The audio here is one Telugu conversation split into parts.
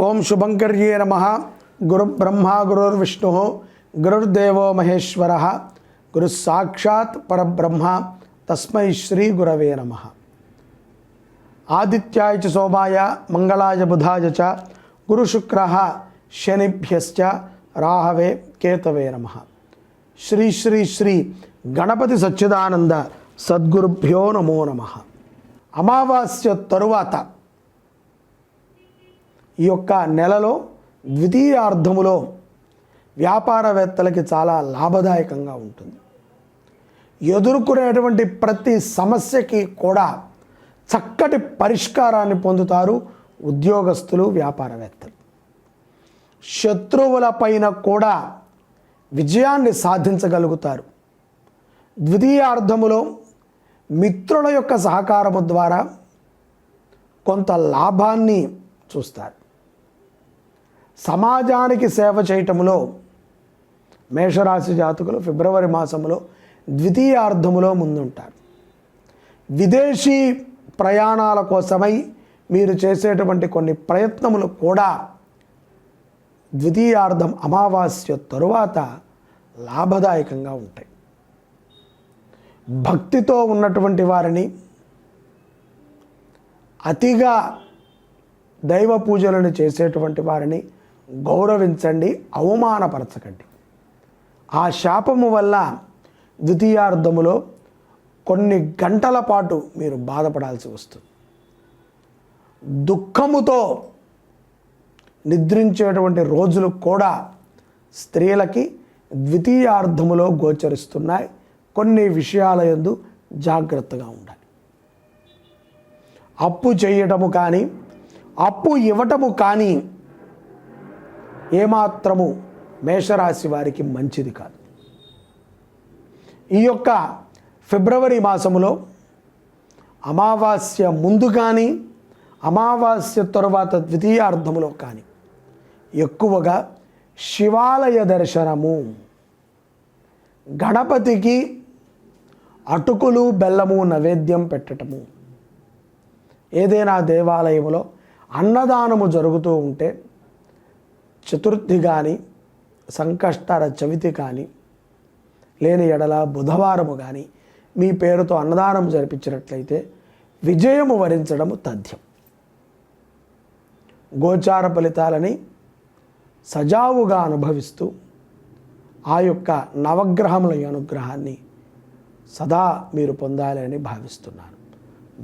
ఓం శుభంకర్యే నమ. గురు బ్రహ్మ గురుర్విష్ణు. గురుర్దేవో మహేశ్వర. గురు సాక్షాత్ పరబ్రహ్మ. తస్మై శ్రీ గురవే నమ. ఆదిత్యాయ చ సోమాయ మంగళాయ బుధాయ చ గురుశుక్ర శనిభ్యశ్చ రాహవే కేతవే నమ. శ్రీ శ్రీ శ్రీ గణపతి సచ్చిదానంద సద్గురుభ్యో నమో నమ. అమావాస్య తరువాత ఈ యొక్క నెలలో ద్వితీయార్థములో వ్యాపారవేత్తలకి చాలా లాభదాయకంగా ఉంటుంది. ఎదుర్కొనేటువంటి ప్రతి సమస్యకి కూడా చక్కటి పరిష్కారాన్ని పొందుతారు ఉద్యోగస్తులు వ్యాపారవేత్తలు. శత్రువుల పైన కూడా విజయాన్ని సాధించగలుగుతారు. ద్వితీయార్థములో మిత్రుల యొక్క సహకారము ద్వారా కొంత లాభాన్ని చూస్తారు. సమాజానికి సేవ చేయటంలో మేషరాశి జాతకులు ఫిబ్రవరి మాసంలో ద్వితీయార్థములో ముందుంటారు. విదేశీ ప్రయాణాల కోసమై మీరు చేసేటువంటి కొన్ని ప్రయత్నములు కూడా ద్వితీయార్థం అమావాస్య తరువాత లాభదాయకంగా ఉంటాయి. భక్తితో ఉన్నటువంటి వారిని అతిగా దైవ పూజలను చేసేటువంటి వారిని గౌరవించండి అవమానపరచకండి. ఆ శాపము వల్ల ద్వితీయార్థములో కొన్ని గంటల పాటు మీరు బాధపడాల్సి వస్తుంది. దుఃఖముతో నిద్రించేటువంటి రోజులు కూడా స్త్రీలకి ద్వితీయార్థములో గోచరిస్తున్నాయి. కొన్ని విషయాల ఎందు జాగ్రత్తగా ఉండాలి. అప్పు చేయటము కానీ అప్పు ఇవ్వటము కానీ ఏమాత్రము మేషరాశి వారికి మంచిది కాదు. ఈ యొక్క ఫిబ్రవరి మాసములో అమావాస్య ముందు కానీ అమావాస్య తరువాత ద్వితీయార్థములో కానీ ఎక్కువగా శివాలయ దర్శనము. గణపతికి అటుకులు బెల్లము నైవేద్యం పెట్టటము. ఏదైనా దేవాలయములో అన్నదానము జరుగుతూ ఉంటే చతుర్థి కానీ సంకష్టర చవితి కానీ లేని ఎడల బుధవారము కానీ మీ పేరుతో అన్నదానం జరిపించినట్లయితే విజయము వరించడము తథ్యం. గోచార ఫలితాలని సజావుగా అనుభవిస్తూ ఆ యొక్క నవగ్రహముల అనుగ్రహాన్ని సదా మీరు పొందాలని భావిస్తున్నాను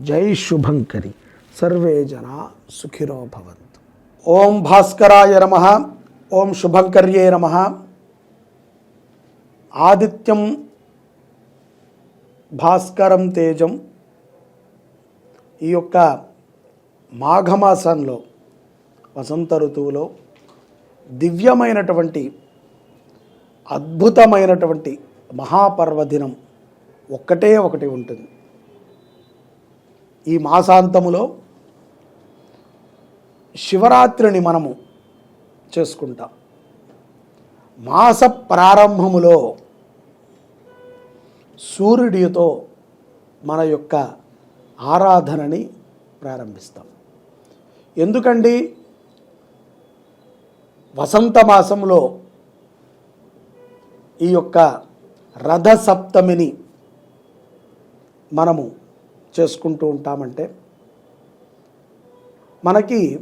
జై శుభంకరి. సర్వే జన సుఖిరో భవంతు. ఓం భాస్కరాయ నమ. ఓం శుభంకర్యే నమ. ఆదిత్యం భాస్కరం తేజం ఈ యొక్క మాఘమాసంలో వసంత ఋతువులో దివ్యమైనటువంటి అద్భుతమైనటువంటి మహాపర్వదినం ఒక్కటే ఒకటి ఉంటుంది. ఈ మాసాంతములో శివరాత్రిని మనము చేసుకుంటాం. మాస ప్రారంభములో సూర్యుడితో మన యొక్క ఆరాధనని ప్రారంభిస్తాం. ఎందుకండి? వసంత మాసంలో ఈ యొక్క రథసప్తమిని మనము చేసుకుంటూ ఉంటామంటే మనకి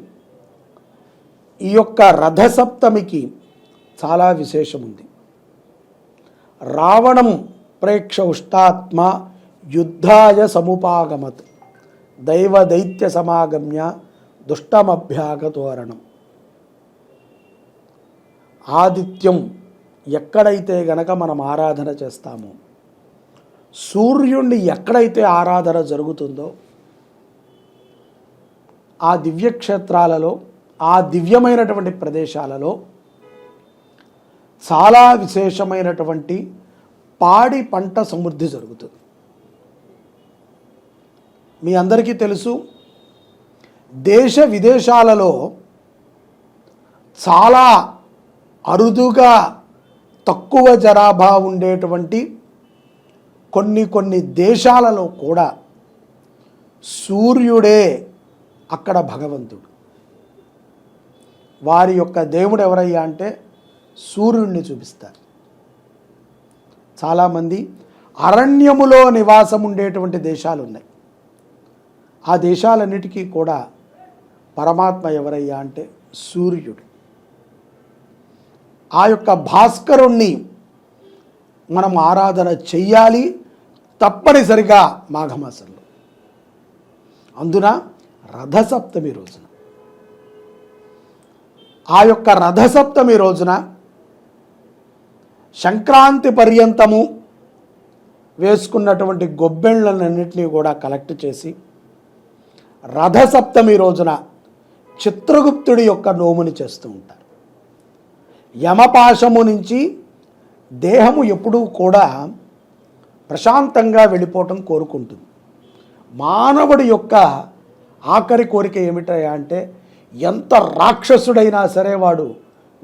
ఈ యొక్క రథసప్తమికి చాలా విశేషం ఉంది రావణం ప్రేక్ష ఉష్టాత్మ యుద్ధాయ సముపాగమత్ దైవ దైత్య సమాగమ్య దుష్టమభ్యాగతోరణం. ఆదిత్యం ఎక్కడైతే గనక మనం ఆరాధన చేస్తామో సూర్యుణ్ణి ఎక్కడైతే ఆరాధన జరుగుతుందో ఆ దివ్యక్షేత్రాలలో ఆ దివ్యమైనటువంటి ప్రదేశాలలో చాలా విశేషమైనటువంటి పాడి పంట సమృద్ధి జరుగుతుంది. మీ అందరికీ తెలుసు దేశ విదేశాలలో చాలా అరుదుగా తక్కువ జనాభా ఉండేటువంటి కొన్ని కొన్ని దేశాలలో కూడా సూర్యుడే అక్కడ భగవంతుడు. వారి యొక్క దేవుడు ఎవరయ్యా అంటే సూర్యుడిని చూపిస్తారు. చాలామంది అరణ్యములో నివాసం ఉండేటువంటి దేశాలు ఉన్నాయి ఆ దేశాలన్నిటికీ కూడా పరమాత్మ ఎవరయ్యా అంటే సూర్యుడు. ఆ యొక్క భాస్కరుణ్ణి మనం ఆరాధన చెయ్యాలి తప్పనిసరిగా మాఘమాసంలో. అందున రథసప్తమి రోజున ఆ యొక్క రథసప్తమి రోజున సంక్రాంతి పర్యంతము వేసుకున్నటువంటి గొబ్బెళ్ళనన్నింటినీ కూడా కలెక్ట్ చేసి రథసప్తమి రోజున చిత్రగుప్తుడి యొక్క నోముని చేస్తూ ఉంటారు. యమపాశము నుంచి దేహము ఎప్పుడూ కూడా ప్రశాంతంగా వెళ్ళిపోవటం కోరుకుంటుంది. మానవుడి యొక్క ఆఖరి కోరిక ఏమిటయా అంటే ఎంత రాక్షసుడైనా సరే వాడు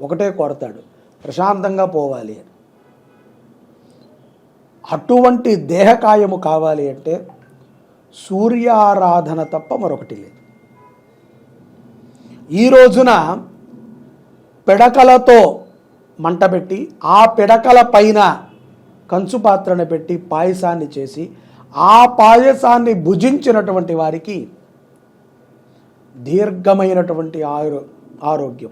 ఒకటే కోరతాడు. ప్రశాంతంగా పోవాలి అని. అటువంటి దేహకాయము కావాలి అంటే సూర్యారాధన తప్ప మరొకటి లేదు. ఈ రోజున పిడకలతో మంట పెట్టి ఆ పిడకల పైన కంచు పాత్రను పెట్టి పాయసాన్ని చేసి ఆ పాయసాన్ని భుజించినటువంటి వారికి దీర్ఘమైనటువంటి ఆరో ఆరోగ్యం.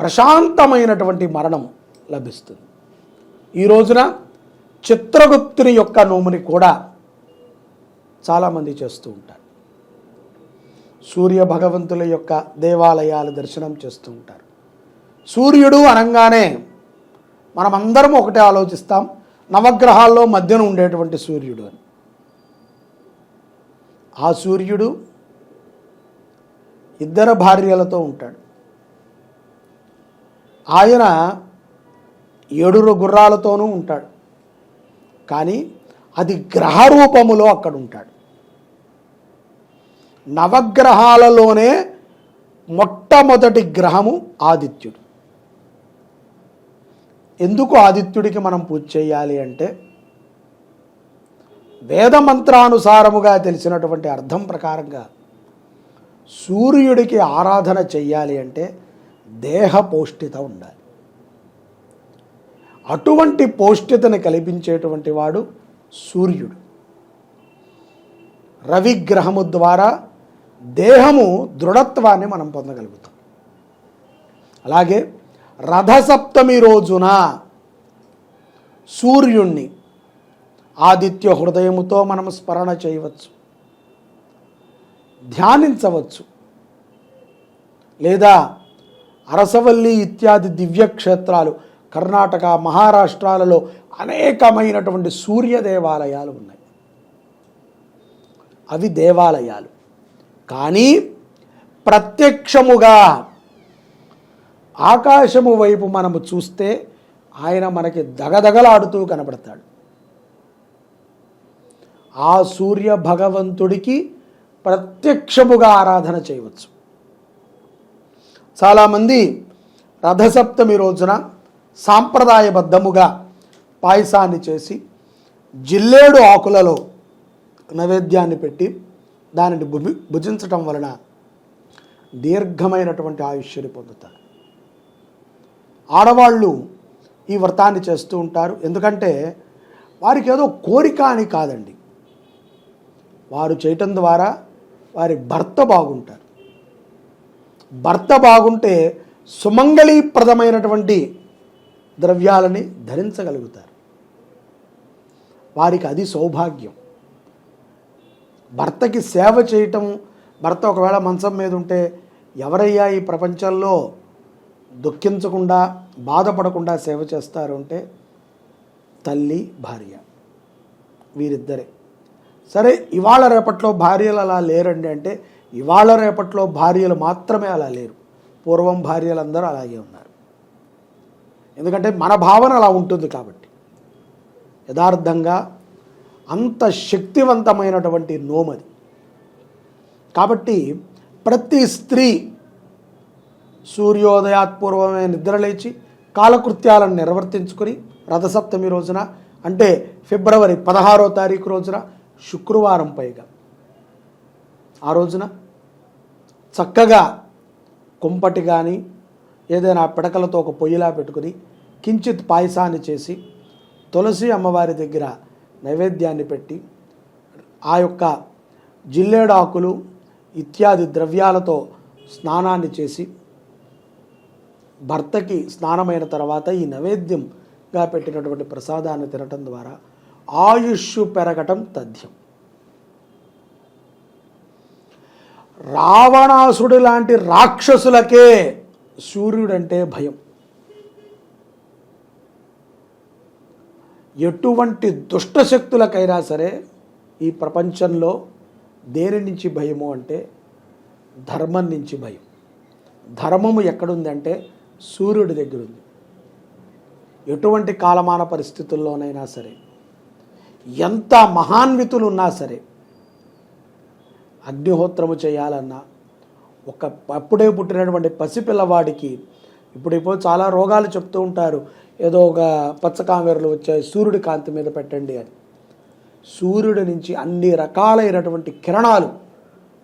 ప్రశాంతమైనటువంటి మరణం లభిస్తుంది. ఈ రోజున చిత్రగుప్తుని యొక్క నోముని కూడా చాలామంది చేస్తూ ఉంటారు. సూర్య భగవంతుల యొక్క దేవాలయాల దర్శనం చేస్తూ ఉంటారు. సూర్యుడు అనగానే మనమందరం ఒకటే ఆలోచిస్తాం నవగ్రహాల్లో మధ్యన ఉండేటువంటి సూర్యుడు అని. ఆ సూర్యుడు ఇద్దరు భార్యలతో ఉంటాడు. ఆయన ఏడురు గుర్రాలతోనూ ఉంటాడు. కానీ అది గ్రహ రూపములో అక్కడ ఉంటాడు. నవగ్రహాలలోనే మొట్టమొదటి గ్రహము ఆదిత్యుడు. ఎందుకు ఆదిత్యుడికి మనం పూజ చేయాలి అంటే వేద మంత్రానుసారముగా తెలిసినటువంటి అర్థం ప్రకారంగా సూర్యుడికి ఆరాధన చెయ్యాలి అంటే దేహ పౌష్టిత ఉండాలి. అటువంటి పౌష్టితను కల్పించేటువంటి వాడు సూర్యుడు. రవిగ్రహము ద్వారా దేహము దృఢత్వాన్ని మనం పొందగలుగుతాం. అలాగే రథసప్తమి రోజున సూర్యుణ్ణి ఆదిత్య హృదయముతో మనం స్మరణ చేయవచ్చు. ధ్యానించవచ్చు. లేదా అరసవల్లి ఇత్యాది దివ్యక్షేత్రాలు కర్ణాటక మహారాష్ట్రాలలో అనేకమైనటువంటి సూర్య దేవాలయాలు ఉన్నాయి. అవి దేవాలయాలు. కానీ ప్రత్యక్షముగా ఆకాశము వైపు మనము చూస్తే ఆయన మనకి దగదగలాడుతూ కనబడతాడు ఆ సూర్య భగవంతుడికి ప్రత్యక్షముగా ఆరాధన చేయవచ్చు. చాలామంది రథసప్తమి రోజున సాంప్రదాయబద్ధముగా పాయసాన్ని చేసి జిల్లేడు ఆకులలో నైవేద్యాన్ని పెట్టి దానిని భుజి భుజించటం వలన దీర్ఘమైనటువంటి ఆయుష్యని పొందుతారు. ఆడవాళ్ళు ఈ వ్రతాన్ని చేస్తూ ఉంటారు. ఎందుకంటే వారికి ఏదో కోరిక అని కాదండి. వారు చేయటం ద్వారా వారి భర్త బాగుంటారు. భర్త బాగుంటే సుమంగళీప్రదమైనటువంటి ద్రవ్యాలని ధరించగలుగుతారు. వారికి అది సౌభాగ్యం. భర్తకి సేవ చేయటం భర్త ఒకవేళ మంచం మీద ఉంటే ఎవరయ్యా ఈ ప్రపంచంలో దుఃఖించకుండా బాధపడకుండా సేవ చేస్తారు అంటే తల్లి భార్య వీరిద్దరే. సరే ఇవాళ రేపట్లో భార్యలు అలా లేరండి అంటే ఇవాళ రేపట్లో భార్యలు మాత్రమే అలా లేరు. పూర్వం భార్యలందరూ అలాగే ఉన్నారు. ఎందుకంటే మన భావన అలా ఉంటుంది కాబట్టి. యథార్థంగా అంత శక్తివంతమైనటువంటి నోమది. కాబట్టి ప్రతి స్త్రీ సూర్యోదయాత్పూర్వమే నిద్రలేచి కాలకృత్యాలను నిర్వర్తించుకొని రథసప్తమి రోజున అంటే ఫిబ్రవరి పదహారో తారీఖు రోజున శుక్రవారం పైగా. ఆ రోజున చక్కగా కుంపటి కానీ ఏదైనా పిడకలతో ఒక పొయ్యిలా పెట్టుకుని కించిత్ పాయసాన్ని చేసి తులసి అమ్మవారి దగ్గర నైవేద్యాన్ని పెట్టి ఆ యొక్క జిల్లేడాకులు ఇత్యాది ద్రవ్యాలతో స్నానాన్ని చేసి భర్తకి స్నానమైన తర్వాత ఈ నైవేద్యంగా పెట్టినటువంటి ప్రసాదాన్ని తినటం ద్వారా ఆయుష్ పెరగటం తథ్యం. రావణాసుడు లాంటి రాక్షసులకే సూర్యుడంటే భయం. ఎటువంటి దుష్టశక్తులకైనా సరే ఈ ప్రపంచంలో దేని నుంచి భయము అంటే ధర్మం నుంచి భయం. ధర్మము ఎక్కడుందంటే సూర్యుడి దగ్గర ఉంది ఎటువంటి కాలమాన పరిస్థితుల్లోనైనా సరే ఎంత మహాన్వితులు ఉన్నా సరే అగ్నిహోత్రము చేయాలన్నా ఒక అప్పుడే పుట్టినటువంటి పసిపిల్లవాడికి ఇప్పుడు ఇప్పుడు చాలా రోగాలు చెప్తూ ఉంటారు. ఏదో ఒక పచ్చకామెరలు వచ్చాయి సూర్యుడి కాంతి మీద పెట్టండి అని. సూర్యుడి నుంచి అన్ని రకాలైనటువంటి కిరణాలు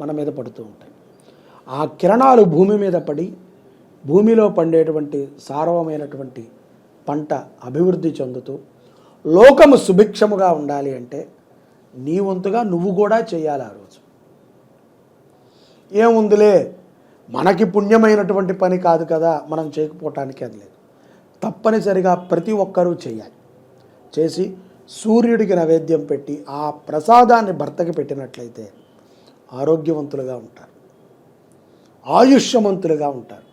మన మీద పడుతూ ఉంటాయి. ఆ కిరణాలు భూమి మీద పడి భూమిలో పండేటువంటి సారవమైనటువంటి పంట అభివృద్ధి చెందుతూ లోకము సుభిక్షముగా ఉండాలి అంటే నీ వంతుగా నువ్వు కూడా చేయాలి ఆ రోజు. ఏముందిలే? మనకి పుణ్యమైనటువంటి పని కాదు కదా మనం చేయకపోవటానికి అది లేదు. తప్పనిసరిగా ప్రతి ఒక్కరూ చేయాలి. చేసి సూర్యుడికి నైవేద్యం పెట్టి ఆ ప్రసాదాన్ని భర్తకి పెట్టినట్లయితే ఆరోగ్యవంతులుగా ఉంటారు. ఆయుష్యవంతులుగా ఉంటారు.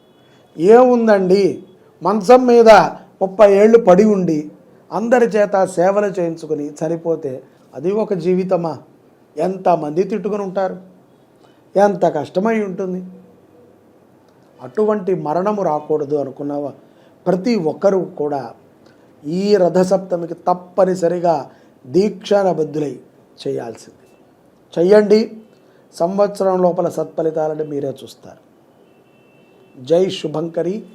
ఏముందండి? మంచం మీద ముప్పై ఏళ్ళు పడి ఉండి అందరి చేత సేవలు చేయించుకుని చనిపోతే అది ఒక జీవితమా? ఎంతమంది తిట్టుకుని ఉంటారు? ఎంత కష్టమై ఉంటుంది? అటువంటి మరణము రాకూడదు అనుకున్న ప్రతి ఒక్కరూ కూడా ఈ రథసప్తమికి తప్పనిసరిగా దీక్షానబద్ధులై చేయాల్సింది. చెయ్యండి. సంవత్సరం లోపల సత్ఫలితాలని మీరే చూస్తారు. జై శుభంకరి.